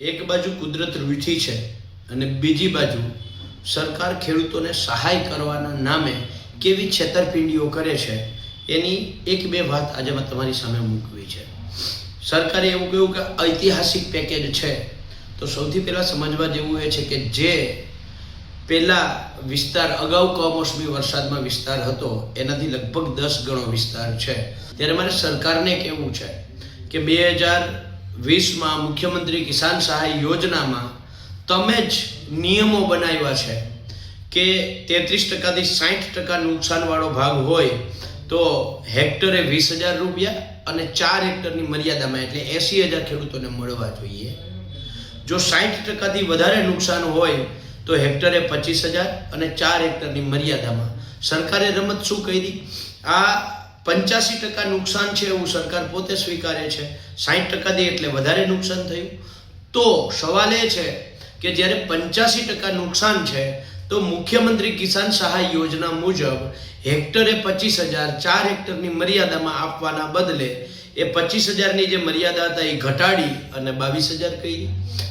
એક બાજુ કુદરત રૂઠી છે અને બીજી બાજુ સરકાર ખેડૂતોને સહાય કરવાના નામે કેવી છેતરપિંડીઓ કરે છે, એની એક બે વાત આજે મેં તમારી સામે મૂકવી છે. સરકારે એવું કહ્યું કે ઐતિહાસિક પેકેજ છે. તો સૌથી પહેલાં સમજવા જેવું એ છે કે જે પહેલાં વિસ્તાર અગાઉ કમોસમી વરસાદમાં વિસ્તાર હતો, એનાથી લગભગ દસ ગણો વિસ્તાર છે. ત્યારે મારે સરકારને કહેવું છે કે બે હજાર વીસમાં મુખ્યમંત્રી કિસાન સહાય યોજનામાં તમે જ નિયમો બનાવ્યા છે કે તેત્રીસ ટકાથી સાઠ ટકા નુકસાનવાળો ભાગ હોય તો હેક્ટરે વીસ હજાર રૂપિયા અને ચાર હેક્ટરની મર્યાદામાં એટલે એંસી હજાર ખેડૂતોને મળવા જોઈએ. જો સાઠ ટકાથી વધારે નુકસાન હોય તો હેક્ટરે પચીસ હજાર અને ચાર હેક્ટરની મર્યાદામાં. સરકારે રમત શું કરી? આ પંચ્યાસી ટકા નુકસાન છે એવું સરકાર પોતે સ્વીકારે છે. સાઠ દે એટલે વધારે નુકસાન થયું. તો સવાલ એ છે કે જ્યારે પંચ્યાસી ટકા નુકસાન છે, તો મુખ્યમંત્રી કિસાન સહાય યોજના મુજબ હેક્ટરે પચીસ હજાર ચાર હેક્ટરની મર્યાદામાં આપવાના બદલે એ પચીસ હજારની જે મર્યાદા હતા એ ઘટાડી અને બાવીસ હજાર કરી.